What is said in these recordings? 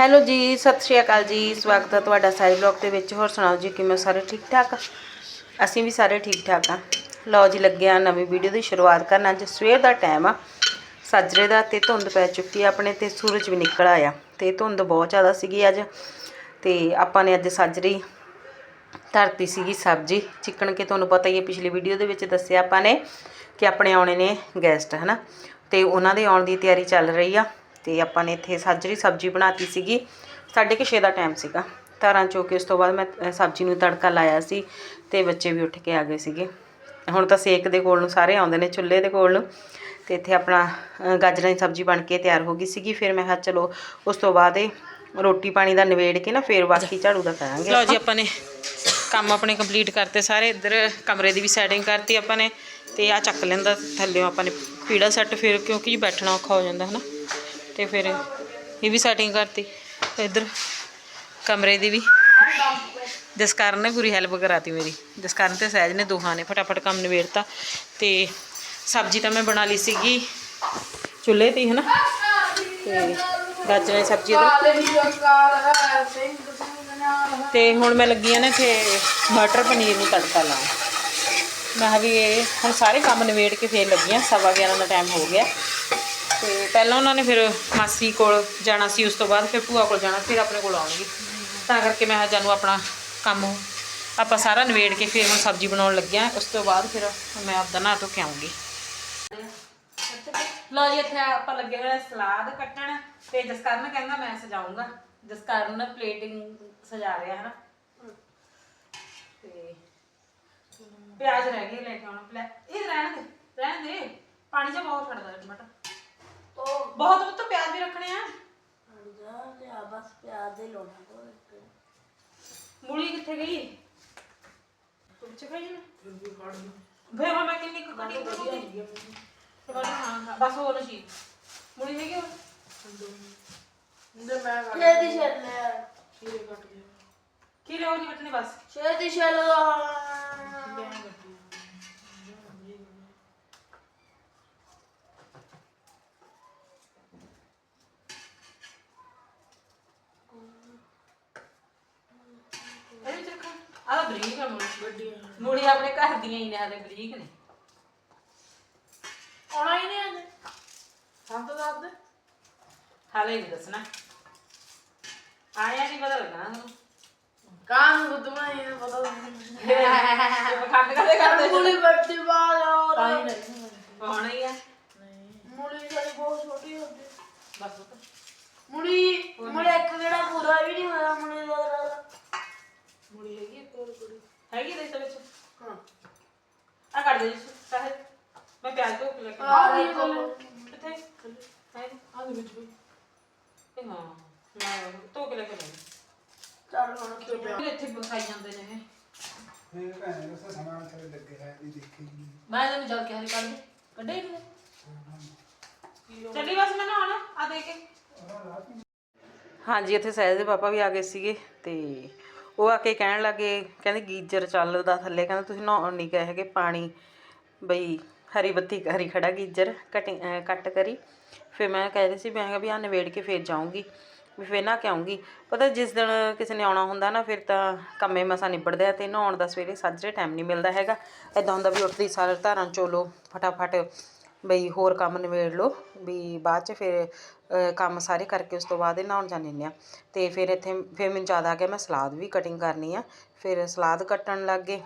Hello ਜੀ, ਸਤਿ ਸ਼੍ਰੀ ਅਕਾਲ ਜੀ। ਸਵਾਗਤ ਹੈ ਤੁਹਾਡਾ ਸਾਈ ਬਲੌਗ ਦੇ ਵਿੱਚ। ਹੋਰ ਸੁਣਾਓ ਜੀ, ਕਿਵੇਂ ਸਾਰੇ ਠੀਕ ਠਾਕ? ਅਸੀਂ ਵੀ ਸਾਰੇ ਠੀਕ ਠਾਕ ਆ। ਲਓ ਜੀ ਲੱਗਿਆ ਨਵੀਂ ਵੀਡੀਓ ਦੀ ਸ਼ੁਰੂਆਤ ਕਰਨ। ਅੱਜ ਸਵੇਰ ਦਾ ਟਾਈਮ ਆ। ਸਾਜਰੇ ਦਾ ਤੇ ਧੁੰਦ ਪੈ ਚੁੱਕੀ ਆ ਆਪਣੇ ਤੇ, ਸੂਰਜ ਵੀ ਨਿਕਲ ਆਇਆ। ਤੇ ਧੁੰਦ ਬਹੁਤ ਜ਼ਿਆਦਾ ਸੀਗੀ ਅੱਜ। ਤੇ ਆਪਾਂ ਨੇ ਅੱਜ ਸਾਜਰੀ ਧਰਤੀ ਸੀਗੀ ਸਬਜ਼ੀ। ਚਿਕਨ ਕੇ ਤੁਹਾਨੂੰ ਪਤਾ ਹੀ ਹੈ ਪਿਛਲੀ ਵੀਡੀਓ ਦੇ ਵਿੱਚ ਦੱਸਿਆ ਆਪਾਂ ਨੇ ਕਿ ਆਪਣੇ ਆਉਣੇ ਨੇ ਗੈਸਟ, ਹਨਾ? ਤੇ ਉਹਨਾਂ ਦੇ ਆਉਣ ਦੀ ਤਿਆਰੀ ਚੱਲ ਰਹੀ ਆ। ਤੇ ਆਪਾਂ ਨੇ ਇੱਥੇ ਸਾਜਰੀ ਸਬਜ਼ੀ ਬਣਾਤੀ ਸੀਗੀ ਸਾਢੇ ਕੁ ਛੇ ਦਾ ਟਾਈਮ ਸੀਗਾ। ਧਾਰਾਂ ਚੋ ਕੇ ਉਸ ਤੋਂ ਬਾਅਦ ਮੈਂ ਸਬਜ਼ੀ ਨੂੰ ਤੜਕਾ ਲਾਇਆ ਸੀ ਤੇ ਬੱਚੇ ਵੀ ਉੱਠ ਕੇ ਆ ਗਏ ਸੀਗੇ। ਹੁਣ ਤਾਂ ਸੇਕ ਦੇ ਕੋਲ ਨੂੰ ਸਾਰੇ ਆਉਂਦੇ ਨੇ ਚੁੱਲ੍ਹੇ ਦੇ ਕੋਲ ਨੂੰ। ਤੇ ਇੱਥੇ ਆਪਣਾ ਗਾਜਰਾਂ ਦੀ ਸਬਜ਼ੀ ਬਣ ਕੇ ਤਿਆਰ ਹੋ ਗਈ ਸੀਗੀ। ਫਿਰ ਮੈਂ ਕਿਹਾ ਚਲੋ ਉਸ ਤੋਂ ਬਾਅਦ ਇਹ ਰੋਟੀ ਪਾਣੀ ਦਾ ਨਿਬੇੜ ਕੇ ਨਾ ਫਿਰ ਬਾਕੀ ਝਾੜੂ ਦਾ ਕਰਾਂਗੇ ਲਓ ਜੀ ਆਪਾਂ। ਨੇ ਕੰਮ ਆਪਣੇ ਕੰਪਲੀਟ ਕਰਤੇ ਸਾਰੇ। ਇੱਧਰ ਕਮਰੇ ਦੀ ਵੀ ਸੈਟਿੰਗ ਕਰਤੀ ਆਪਾਂ ਨੇ ਤੇ ਆ ਚੱਕ ਲੈਂਦਾ ਥੱਲੇੋਂ ਆਪਾਂ ਨੇ ਪੀੜਾ ਸੈੱਟ ਫਿਰ ਕਿਉਂਕਿ ਬੈਠਣਾ ਔਖਾ ਹੋ ਜਾਂਦਾ ਹਨਾ? ਤੇ ਫਿਰ ਇਹ ਵੀ ਸੈਟਿੰਗ ਕਰਤੀ। ਤੇ ਇੱਧਰ ਕਮਰੇ ਦੀ ਵੀ। ਜਸਕਰਨ ਨੇ ਪੂਰੀ ਹੈਲਪ ਕਰਾਤੀ ਮੇਰੀ। ਜਸਕਰਨ ਤੇ ਸਹਿਜ ਨੇ ਦੋਹਾਂ ਨੇ ਫਟਾਫਟ ਕੰਮ ਨਿਬੇੜਤਾ। ਤੇ ਸਬਜ਼ੀ ਤਾਂ ਮੈਂ ਬਣਾ ਲਈ ਸੀਗੀ। ਚੁੱਲ੍ਹੇ ਤੇ ਹੀ, ਹਨਾ? ਤੇ ਗਾਜਰਾਂ ਦੀ ਸਬਜ਼ੀ ਇੱਧਰ। ਤੇ ਹੁਣ ਮੈਂ ਲੱਗੀ ਆ ਨਾ ਇੱਥੇ ਮਟਰ ਪਨੀਰ ਨੂੰ ਤੜਕਾ ਲਾਉਣ। ਮੈਂ ਕਿਹਾ ਵੀ ਇਹ ਹੁਣ ਸਾਰੇ ਕੰਮ ਨਿਬੇੜ ਕੇ ਫੇਰ ਲੱਗੀਆਂ ਸਵਾ 11 ਦਾ ਟਾਈਮ ਹੋ ਗਿਆ। ਤੇ ਪਹਿਲਾਂ ਉਹਨਾਂ ਨੇ ਫਿਰ ਮਾਸੀ ਕੋਲ ਜਾਣਾ ਸੀ, ਉਸ ਤੋਂ ਬਾਅਦ ਫਿਰ ਭੂਆ ਕੋਲ ਜਾਣਾ, ਫਿਰ ਆਪਣੇ ਕੋਲ ਆਉਣਗੇ ਤਾਂ ਕਰਕੇ ਮੈਂ ਜਾਨੂੰ ਆਪਣਾ ਕੰਮ ਆਪਾਂ ਸਾਰਾ ਨਿਬੇੜ ਕੇ ਫਿਰ ਹੁਣ ਸਬਜ਼ੀ ਬਣਾਉਣ ਲੱਗਿਆ ਉਸ ਤੋਂ ਬਾਅਦ ਫਿਰ ਮੈਂ ਆਪਦਾ ਨਹਾ ਧੋ ਕੇ ਆਉਂਗੀ। ਲਓ ਜੀ, ਇੱਥੇ ਆਪਾਂ ਲੱਗੇ ਹੋਏ ਸਲਾਦ ਕੱਟਣ। ਤੇ ਜਸਕਰਨ ਕਹਿੰਦਾ ਮੈਂ ਸਜਾਉਂਗਾ ਜਸਕਰਨ ਪਲੇਟਿੰਗ ਸਜਾ ਰਿਹਾ ਹੈ ਨਾ ਤੇ ਪਿਆਜ਼ ਰਹਿ ਗਏ ਲੈ ਕੇ ਆਉਣਾ। ਇਹ ਰਹਿਣ ਦੇ ਰਹਿਣ ਦੇ। ਪਾਣੀ ਚ ਬਹੁਤ ਛੱਡਦਾ ਟਮਾਟਰ ਬਹੁਤ ਬਹੁਤ ਪਿਆਜ਼ ਵੀ ਰੱਖਣੇ ਆ। ਮੂਲੀ ਕਿੱਥੇ ਗਈ? ਤੂੰ ਚ ਖਾਈ ਨਾ ਵੇ ਹੁਣ ਮੈਂ ਕਿੰਨੀ ਕੁ ਕਟੀ ਟਮਾਟਰ ਹਾਂ ਹਾਂ ਬਸ ਹੋਰ ਨਹੀਂ ਮੂਲੀ ਹੈਗੀ ਹੋਰ? ਖੀਰੇ ਹੋਰ ਨਹੀਂ ਕੱਟਣੇ ਬਸ। ਇਹ ਆਹ ਬਰੀਕ ਆ ਮੂਲੀ ਵੱਡੀ ਮੂਲੀ ਆਪਣੇ ਘਰ ਦੀਆਂ ਹੀ ਨੇ ਹਾਲੇ ਬਰੀਕ ਨੇ। ਆਉਣਾ ਹੀ ਨਹੀਂ ਅੱਜ ਹਾਂ ਤਾਂ ਦੱਸ ਦੇ। ਹਾਲੇ ਨਹੀਂ ਦੱਸਣਾ। ਆਇਆ ਨਹੀਂ ਪਤਾ ਲੱਗਣਾ ਤੁਹਾਨੂੰ ਕਾਂ ਨੂੰ ਬੁੱਧ ਬਣਾਈ ਨੇ ਪਤਾ ਨਹੀਂ ਖੰਡ ਕਦੇ ਕਰਦੇ? ਮੂਲੀ ਵੱਡੀ ਬਾਲ ਔਰ ਪਾਉਣਾ ਹੀ ਆ। ਮੂਲੀ ਸਾਡੀ ਬਹੁਤ ਛੋਟੀ ਹੁੰਦੀ। ਬਸ ਉਹ ਤਾਂ ਮੂਲੀ ਮੂਲੀ ਇੱਕ ਜਿਹੜਾ ਪੂਰਾ ਵੀ ਨਹੀਂ ਹੋਇਆ ਮੂਲੀ ਦਾ ਮੂਲੀ ਹੈਗੀ ਇੱਕ ਹੋਰ ਕੁੜੀ ਹੈਗੀ ਦੇ ਵਿੱਚ? ਹਾਂ। ਆ ਕੱਢ ਦੇ ਜੀ ਸਾਹਿਬ ਮੈਂ ਪਿਆਜ਼ ਤੋਂ ਲੈ ਕੇ ਆ ਗਈ ਗੱਲ। ਕਿੱਥੇ? ਹੈ? ਆ ਦੇ ਵਿੱਚ। ਵੀ ਇਹ ਹਾਂ ਮੈਂ ਧੋ ਕੇ ਲੈ ਕੇ ਆਉਂਦੀ ਚੱਲ ਹੁਣ ਕੀ ਪਿਆ ਇੱਥੇ ਬਸਾਈ ਜਾਂਦੇ ਨੇ ਇਹ। ਮੇਰੇ ਭੈਣ ਦੇ ਉਸੇ ਸਮਾਨ ਥਲੇ ਲੱਗੇ ਹੈ ਇਹ ਦੇਖੀ ਜੀ ਮੈਂ ਤੈਨੂੰ ਜਲ ਕੇ ਹਰੀ ਕੱਢ ਦੇ। ਕੱਢੇ ਹੀ ਨਹੀਂ। ਚੱਲੀ ਬਸ ਮੈਂ ਨਹਾਉਣਾ ਆ ਦੇ ਕੇ। ਹਾਂਜੀ ਇੱਥੇ ਸਹਿਜ ਦੇ ਪਾਪਾ ਵੀ ਆ ਗਏ ਸੀਗੇ ਤੇ ਉਹ ਆ ਕੇ ਕਹਿਣ ਲੱਗੇ, ਕਹਿੰਦੇ ਗੀਜ਼ਰ ਚੱਲਦਾ ਥੱਲੇ, ਕਹਿੰਦਾ ਤੁਸੀਂ ਨਹਾਉਣ ਨਹੀਂ ਗਏ ਹੈਗੇ ਪਾਣੀ, ਬਈ ਹਰੀ ਬੱਤੀ, ਹਰੀ ਖੜਾ ਗੀਜ਼ਰ ਕਟਿੰਗ ਕੱਟ ਕਰੀ। ਫਿਰ ਮੈਂ ਕਹਿ ਰਹੀ ਸੀ, ਮੈਂ ਕਿਹਾ ਵੀ ਆ ਨਵੇੜ ਕੇ ਫੇਰ ਜਾਊਂਗੀ, ਵੀ ਫੇਰ ਨਾ ਕੇ ਆਉਂਗੀ ਪਤਾ ਜਿਸ ਦਿਨ ਕਿਸੇ ਨੇ ਆਉਣਾ ਹੁੰਦਾ ਨਾ, ਫਿਰ ਤਾਂ ਕੰਮੇ ਮਸਾ ਨਿਬੜਦੇ ਆ ਤੇ ਨਹਾਉਣ ਦਾ ਸਵੇਰੇ ਸਾਜਰੇ ਟਾਈਮ ਨਹੀਂ ਮਿਲਦਾ ਹੈਗਾ। ਐਦਾਂ ਹੁੰਦਾ ਵੀ ਉੱਠਦੀ ਸਾਰ ਧਾਰਾਂ ਚੋਲੋ, ਫਟਾਫਟ ਬਈ ਹੋਰ ਕੰਮ ਨਿਬੇੜ ਲਓ, ਵੀ ਬਾਅਦ ਚ ਫਿਰ ਕੰਮ ਸਾਰੇ ਕਰਕੇ ਉਸ ਤੋਂ ਬਾਅਦ ਹੀ ਨਹਾਉਣ ਜਾਂਦੇ ਹੁੰਦੇ ਹਾਂ ਅਤੇ ਫਿਰ ਇੱਥੇ ਫਿਰ ਮੈਨੂੰ ਯਾਦ ਆ ਗਿਆ ਮੈਂ ਸਲਾਦ ਵੀ ਕਟਿੰਗ ਕਰਨੀ ਆ। ਫਿਰ ਸਲਾਦ ਕੱਟਣ ਲੱਗ ਗਏ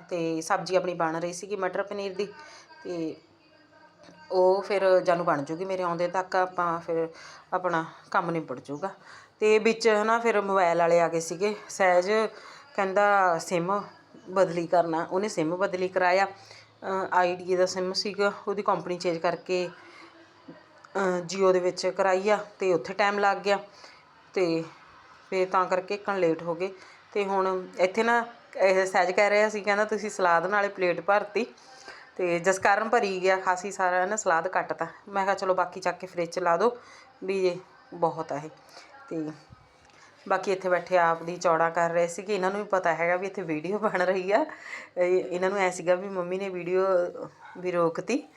ਅਤੇ ਸਬਜ਼ੀ ਆਪਣੀ ਬਣ ਰਹੀ ਸੀਗੀ ਮਟਰ ਪਨੀਰ ਦੀ ਅਤੇ ਉਹ ਫਿਰ ਜਾਨੂੰ ਬਣ ਜੂਗੀ ਮੇਰੇ ਆਉਂਦੇ ਤੱਕ ਆਪਾਂ ਫਿਰ ਆਪਣਾ ਕੰਮ ਨਿਬੜ ਜੂਗਾ। ਅਤੇ ਵਿੱਚ ਹਨਾ ਫਿਰ ਮੋਬਾਈਲ ਵਾਲੇ ਆ ਗਏ ਸੀਗੇ, ਸਹਿਜ ਕਹਿੰਦਾ ਸਿਮ ਬਦਲੀ ਕਰਨਾ। ਉਹਨੇ ਸਿਮ ਬਦਲੀ ਕਰਾਇਆ। ਆਈਡੀ ਦਾ ਸਿਮ ਸੀਗਾ, ਉਹਦੀ ਕੰਪਨੀ ਚੇਂਜ ਕਰਕੇ ਜੀਓ ਦੇ ਵਿੱਚ ਕਰਾਈ ਆ ਤੇ ਉੱਥੇ ਟਾਈਮ ਲੱਗ ਗਿਆ ਤੇ ਫਿਰ ਤਾਂ ਕਰਕੇ ਕਣ ਲੇਟ ਹੋ ਗਏ। ਤੇ ਹੁਣ ਇੱਥੇ ਨਾ ਇਹ ਸਹਿਜ ਕਹਿ ਰਿਹਾ ਸੀ, ਕਹਿੰਦਾ ਤੁਸੀਂ ਸਲਾਦ ਨਾਲੇ ਪਲੇਟ ਭਰਤੀ ਤੇ ਜਸਕਰਨ ਭਰੀ ਗਿਆ, ਖਾਸੀ ਸਾਰਾ ਨਾ ਸਲਾਦ ਕੱਟਤਾ ਮੈਂ ਕਿਹਾ ਚਲੋ ਬਾਕੀ ਚੱਕ ਕੇ ਫ੍ਰਿਜ ਚ ਲਾ ਦਿਓ ਵੀ ਇਹ ਬਹੁਤ ਆ ਇਹ। ਤੇ ਬਾਕੀ ਇੱਥੇ ਬੈਠੇ ਆਪ ਦੀ ਚੌੜਾ ਕਰ ਰਹੇ ਸੀ ਕਿ ਇਹਨਾਂ ਨੂੰ ਵੀ ਪਤਾ ਹੈਗਾ ਵੀ ਇੱਥੇ ਵੀਡੀਓ ਬਣ ਰਹੀ ਆ। ਇਹ- ਇਹਨਾਂ ਨੂੰ ਐ ਸੀਗਾ ਵੀ ਮੰਮੀ ਨੇ ਵੀਡੀਓ ਵੀ ਰੋਕਤੀ।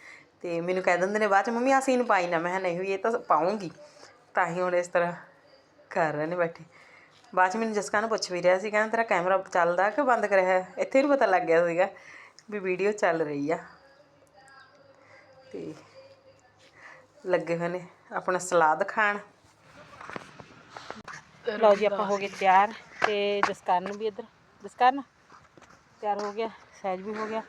ਤੇ ਮੈਨੂੰ ਕਹਿ ਦਿੰਦੇ ਨੇ ਬਾਅਦ ਚ, ਮੰਮੀ ਆ ਸੀਨ ਪਾਈ ਨਾ। ਮੈਂ ਕਿਹਾ, ਨਹੀਂ ਹੋਈ ਇਹ ਤਾਂ ਪਾਉਂਗੀ। ਤਾਂ ਹੀ ਹੁਣ ਇਸ ਤਰ੍ਹਾਂ ਕਰ ਰਹੇ ਨੇ ਬੈਠੇ। ਬਾਅਦ ਚ ਮੈਨੂੰ ਜਸਕਾ ਨੂੰ ਪੁੱਛ ਵੀ ਰਿਹਾ ਸੀ, ਕਹਿੰਦਾ, ਤੇਰਾ ਕੈਮਰਾ ਚੱਲਦਾ ਕਿ ਬੰਦ ਕਰਿਆ ਹੈ ਇੱਥੇ ਨੂੰ ਪਤਾ ਲੱਗ ਗਿਆ ਸੀਗਾ ਵੀ ਵੀਡੀਓ ਚੱਲ ਰਹੀ ਆ। ਤੇ ਲੱਗੇ ਹੋਏ ਨੇ ਆਪਣਾ ਸਲਾਦ ਖਾਣ। ਲਓ ਜੀ, ਆਪਾਂ ਹੋ ਗਏ ਤਿਆਰ ਤੇ ਜਸਕਰਨ ਵੀ ਇੱਧਰ। ਜਸਕਰਨ, ਤਿਆਰ ਹੋ ਗਿਆ, ਸਹਿਜ ਵੀ ਹੋ ਗਿਆ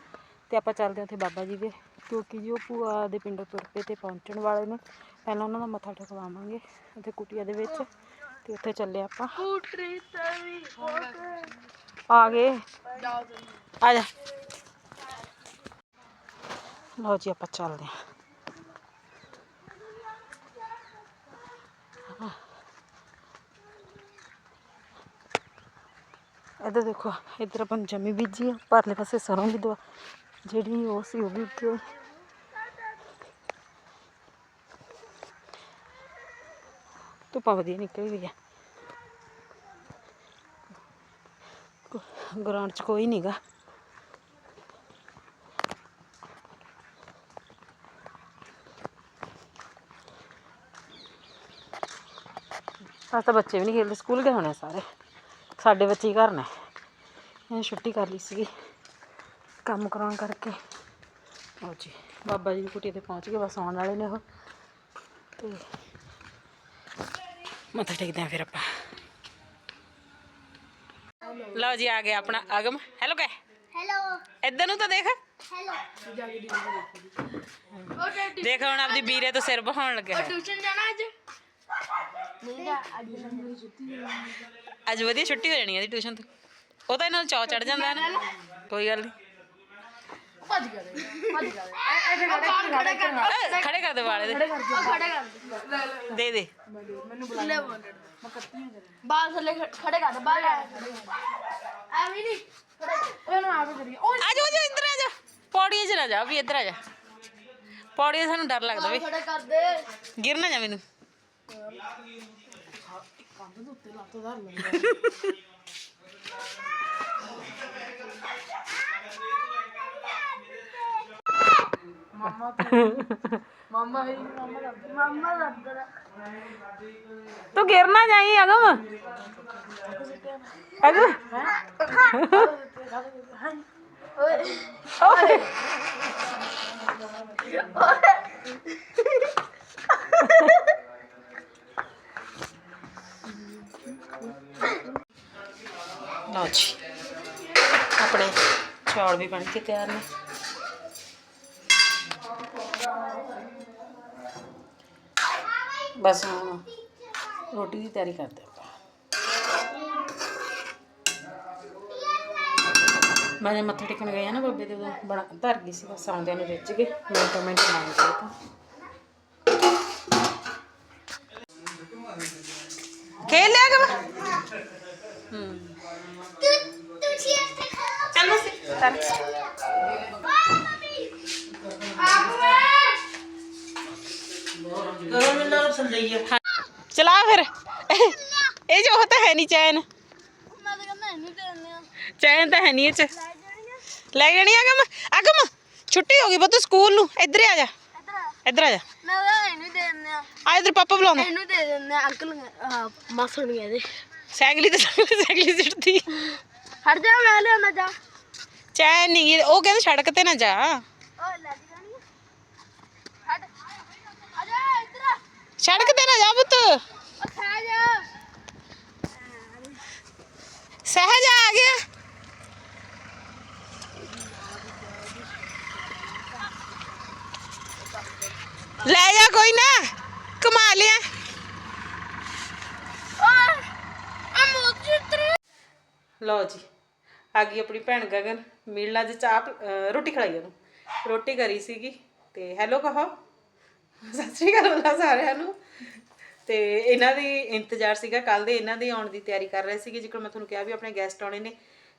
ਤੇ ਆਪਾਂ ਚੱਲਦੇ ਹਾਂ ਉੱਥੇ ਬਾਬਾ ਜੀ ਦੇ ਕਿਉਂਕਿ ਜੀ ਉਹ ਭੂਆ ਦੇ ਪਿੰਡੋਂ ਤੁਰ ਪਏ ਤੇ ਪਹੁੰਚਣ ਵਾਲੇ ਨੇ ਪਹਿਲਾਂ ਉਹਨਾਂ ਦਾ ਮੱਥਾ ਟੇਕਵਾਵਾਂਗੇ ਉੱਥੇ ਕੁਟੀਆ ਦੇ ਵਿੱਚ ਤੇ ਉੱਥੇ ਚੱਲੇ ਆਪਾਂ। ਆ ਗਏ। ਆ ਜਾ। ਲਓ ਜੀ ਆਪਾਂ ਚੱਲਦੇ ਹਾਂ। ਇੱਧਰ ਦੇਖੋ ਇੱਧਰ ਆਪਾਂ ਜਮੀ ਬੀਜੀ ਆ ਪਰਲੇ ਪਾਸੇ ਸਰੋਂ ਦੀ ਦਵਾ ਜਿਹੜੀ ਉਹ ਸੀ ਉਹ ਵੀ ਉੱਗੀ ਹੋਈ ਵਧੀਆ ਨਿਕਲ ਗਈ ਆ। ਗਰਾਊਂਡ 'ਚ ਕੋਈ ਨਹੀਂਗਾ ਅੱਜ ਤਾਂ ਬੱਚੇ ਵੀ ਨਹੀਂ ਖੇਡਦੇ, ਸਕੂਲ ਗਏ ਹੋਣੇ ਸਾਰੇ। ਸਾਡੇ ਬੱਚੇ ਹੀ ਘਰ ਨੇ। ਛੁੱਟੀ ਕਰ ਲਈ ਸੀਗੀ। ਕੰਮ ਕਰਾਉਣ ਕਰਕੇ। ਲਓ ਜੀ ਬਾਬਾ ਜੀ ਦੀ ਕੁਟੀ ਤੇ ਪਹੁੰਚ ਗਏ ਬਸ ਆਉਣ ਵਾਲੇ ਨੇ ਉਹ। ਤੇ ਮੱਥਾ ਟੇਕਦੇ ਆ ਫਿਰ ਆਪਾਂ। ਲਓ ਜੀ ਆ ਗਿਆ ਆਪਣਾ ਅਗਮ ਹੈਲੋ ਕਹਿ ਹੈਲੋ ਇੱਧਰ ਨੂੰ ਤਾਂ ਦੇਖ। ਹੈਲੋ ਦੇਖ ਹੁਣ ਆਪਦੀ ਵੀਰੇ ਤੋਂ ਸਿਰ ਬਹਾਉਣ ਲੱਗਿਆ ਹੋਇਆ। ਟਿਊਸ਼ਨ ਜਾਣਾ ਅੱਜ? ਅੱਜ ਵਧੀਆ ਛੁੱਟੀ ਹੋ ਜਾਣੀ ਹੈ ਦੀ ਟਿਊਸ਼ਨ ਤੋਂ। ਉਹ ਤਾਂ ਇਹਨਾਂ ਨੂੰ ਚੌ ਚੜ ਜਾਂਦਾ ਹੈ ਨਾ ਕੋਈ ਗੱਲ ਨਹੀਂ ਭੱਜ ਗਿਆ ਭੱਜ ਗਿਆ ਐਸੇ ਖੜੇ ਕਰ ਅਹ, ਖੜੇ ਕਰ ਦੇ ਵਾਲੇ ਦੇ। ਖੜੇ ਕਰ ਦੇ। ਦੇ। ਮੈਨੂੰ ਬੁਲਾ ਲੈ। ਮੈਂ ਕੱਤੀ ਬਾਲ ਥੱਲੇ ਖ- ਖੜੇ ਕਰ ਬਾਲ ਐਵੇਂ ਨਹੀਂ। ਇਹਨੂੰ ਆਪ ਕਰੀ ਓਏ ਆ ਜਾ ਜਾ ਇੱਧਰ ਆ ਜਾ। ਪੌੜੀਆਂ 'ਚ ਨਾ ਜਾ ਵੀ ਇੱਧਰ ਆ ਜਾ। ਪੌੜੀਆਂ 'ਚ ਸਾਨੂੰ ਡਰ ਲੱਗਦਾ ਵੀ। ਖੜੇ ਕਰ ਦੇ। ਗਿਰ ਨਾ ਜਾ ਮੈਨੂੰ। ਮਾਮਾ ਹੀ ਮਾਮਾ ਤੂੰ ਗਿਰ ਨਾ ਜਾਈ ਅਗਮ। ਅਗਮ। ਓਏ ਓਏ। ਲਓ ਜੀ ਆਪਣੇ ਚੌਲ ਵੀ ਬਣ ਕੇ ਤਿਆਰ ਨੇ। ਬਸ ਹੁਣ ਰੋਟੀ ਦੀ ਤਿਆਰੀ ਕਰਦੇ ਆਪਾਂ। ਮੈਂ ਜੇ ਮੱਥਾ ਟੇਕਣ ਗਈ ਆ ਨਾ ਬਾਬੇ ਦੇ ਉਦੋਂ ਬਣਾ ਧਰ ਗਈ ਸੀ ਬਸ ਆਉਂਦਿਆਂ ਨੂੰ ਰਿੱਝ ਗਏ ਮਿੰਟੋ ਮਿੰਟ ਮੰਗ ਗਏ ਤਾਂ ਖੇਲ ਲਿਆ ਕਰ। ਹੂੰ। ਚੱਲ ਬਸ। ਚੱਲ ਚਲਾ ਫਿਰ। ਇਹ ਜੋ ਤਾਂ ਹੈ ਨਹੀਂ ਚੈਨ। ਮੈਂ ਤਾਂ ਕਹਿੰਦਾ ਇਹਨੂੰ ਦੇ ਦਿੰਦੇ ਆ ਚੈਨ ਤਾਂ ਹੈ ਨਹੀਂ ਇਹ ਚ। ਲੈ ਜਾਣੀ ਅਗਮ। ਅਗਮ ਛੁੱਟੀ ਹੋ ਗਈ ਬੱਤੂ ਸਕੂਲ ਨੂੰ। ਇੱਧਰ ਆ ਜਾ। ਇੱਧਰ ਆ ਇੱਧਰ ਆ ਜਾ। ਮੈਂ ਤਾਂ ਇਹਨੂੰ ਦੇ ਦਿੰਦੇ ਆ ਆ ਇੱਧਰ ਪਾਪਾ ਬੁਲਾਉਂਦਾ। ਇਹਨੂੰ ਦੇ ਦਿੰਦੇ ਆ ਅੰਕਲ ਆ ਮਾਸੜ ਨੂੰ ਇਹਦੇ ਸਾਈਕਲੀ ਤੇ ਸਾਈਕਲੀ ਸਿੱਟਦੀ। ਹਟ ਜਾ ਮੈਂ ਲਿਆਉਣਾ ਜਾ। ਚੈਨ ਨਹੀਂ ਉਹ ਕਹਿੰਦੇ ਸੜਕ ਤੇ ਨਾ ਜਾ ਕੇ ਜਾਣੀ ਆ ਹਟ ਆ ਜਾ ਇੱਧਰ ਆ ਸੜਕ ਤੇ ਨਾ ਜਾ ਪੁੱਤ। ਓ ਸਹਿਜ ਆ ਗਿਆ। ਲੈ ਜਾ ਕੋਈ ਨਾ ਕਮਾ ਲਿਆ। ਲਓ ਜੀ, ਆ ਗਈ ਆਪਣੀ ਭੈਣ ਗਗਨ। ਮਿਲਣਾ ਜੀ ਚਾਹ, ਅਹ ਰੋਟੀ ਖਲਾਈ ਉਹਨੂੰ। ਰੋਟੀ ਕਰੀ ਸੀਗੀ, ਤੇ ਹੈਲੋ ਕਹੋ। ਸਤਿ ਸ਼੍ਰੀ ਅਕਾਲ ਬੁਲਾ ਸਾਰਿਆਂ ਨੂੰ। ਤੇ ਇਹਨਾਂ ਦੀ ਇੰਤਜ਼ਾਰ ਸੀਗਾ ਕੱਲ ਦੇ ਇਹਨਾਂ ਦੇ ਆਉਣ ਦੀ ਤਿਆਰੀ ਕਰ ਰਹੇ ਸੀਗੇ, ਜਿਕਰ ਮੈਂ ਤੁਹਾਨੂੰ ਕਿਹਾ ਵੀ ਆਪਣੇ ਗੈਸਟ ਆਉਣੇ ਨੇ,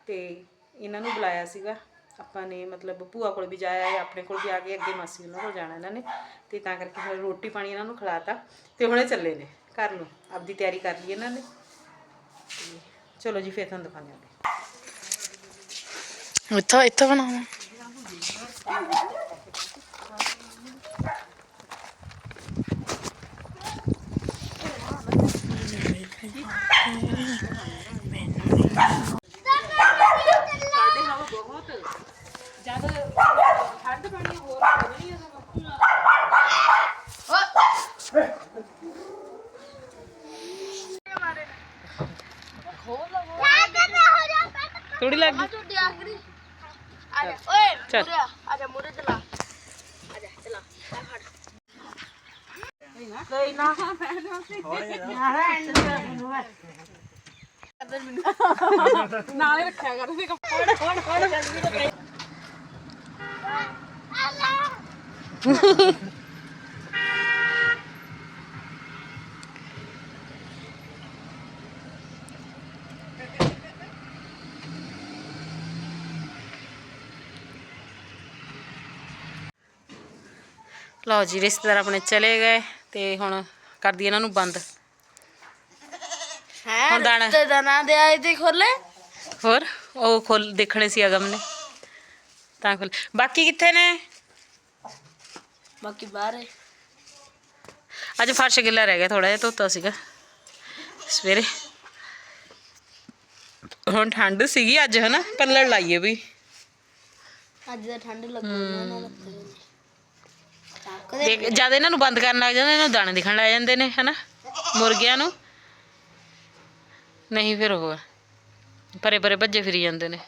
ਤੇ ਇਹਨਾਂ ਨੂੰ ਬੁਲਾਇਆ ਸੀਗਾ। ਆਪਾਂ ਨੇ ਮਤਲਬ ਭੂਆ ਕੋਲ ਵੀ ਜਾਇਆ ਹੈ, ਆਪਣੇ ਕੋਲ ਵੀ ਆ ਗਏ, ਅੱਗੇ ਮਾਸੀ ਉਹਨਾਂ ਕੋਲ ਜਾਣਾ ਇਹਨਾਂ ਨੇ। ਤੇ ਤਾਂ ਕਰਕੇ ਫਿਰ ਰੋਟੀ ਪਾਣੀ ਇਹਨਾਂ ਨੂੰ ਖਿਲਾਤਾ, ਤੇ ਹੁਣੇ ਚੱਲੇ ਨੇ ਘਰ ਨੂੰ। ਆਪਦੀ ਤਿਆਰੀ ਕਰ ਲਈ ਇਹਨਾਂ ਨੇ। ਤੇ ਚਲੋ ਜੀ, ਫਿਰ ਤੁਹਾਨੂੰ ਦਿਖਾਉਂਦੇ ਹਾਂ ਇੱਥੋਂ ਇੱਥੋਂ ਸਾਡੇ ਹਵਾ ਬਹੁਤ ਜਦ ਠੰਡ ਬਣੀ ਹੋਰ ਬਣੀ ਥੋੜੀ ਲੱਗ ਗਈ। ਆਖਰੀ ਆ ਜਾ ਓਏ ਚੱਲ। ਆ ਜਾ ਮੂਰੇ ਚਲਾ ਆ ਜਾ ਚਲਾ ਫੜ ਕੋਈ ਨਾ। ਕੋਈ ਨਾ ਮੈਂ ਨਾ ਯਾਰ ਐਂਡ ਆ ਫੜ ਲਓ। ਜੀ ਰਿਸ਼ਤੇਦਾਰ ਆਪਣੇ ਚਲੇ ਗਏ ਤੇ ਹੁਣ ਕਰਦੀ ਇਹਨਾਂ ਨੂੰ ਬੰਦ। ਹੈ ਹੁਣ ਦਾਣਾ। ਤੇ ਦਾਣਾ ਦੇ ਆਏ ਤੇ ਖੋਲੇ ਹੋਰ ਉਹ ਖੋਲ ਦੇਖਣੇ ਸੀ ਅਗਮ ਨੇ। ਤਾਂ ਖੋਲ ਬਾਕੀ ਕਿੱਥੇ ਨੇ? ਬਾਕੀ ਬਾਹਰ ਹੈ। ਅੱਜ ਫਰਸ਼ ਗਿੱਲਾ ਰਹਿ ਗਿਆ ਥੋੜਾ ਜਿਹਾ ਧੋਤਾ ਸੀਗਾ। ਸਵੇਰੇ। ਹੁਣ ਠੰਡ ਸੀਗੀ ਅੱਜ ਹਨਾ? ਪੱਲੜ ਲਾਈਏ ਵੀ। ਅੱਜ ਤਾਂ ਠੰਡ ਲੱਗੂ ਨਾ ਜਦ ਇਹਨਾਂ ਨੂੰ ਬੰਦ ਕਰਨ ਲੱਗ ਜਾਂਦੇ ਇਹਨਾਂ ਨੂੰ ਦਾਣੇ ਦਿਖਣ ਲੱਗ ਜਾਂਦੇ ਨੇ ਹਨਾ? ਮੁਰਗਿਆਂ ਨੂੰ। ਨਹੀਂ ਫਿਰ ਉਹ ਆ। ਪਰੇ ਪਰੇ ਭੱਜੇ ਫਿਰੀ ਜਾਂਦੇ ਨੇ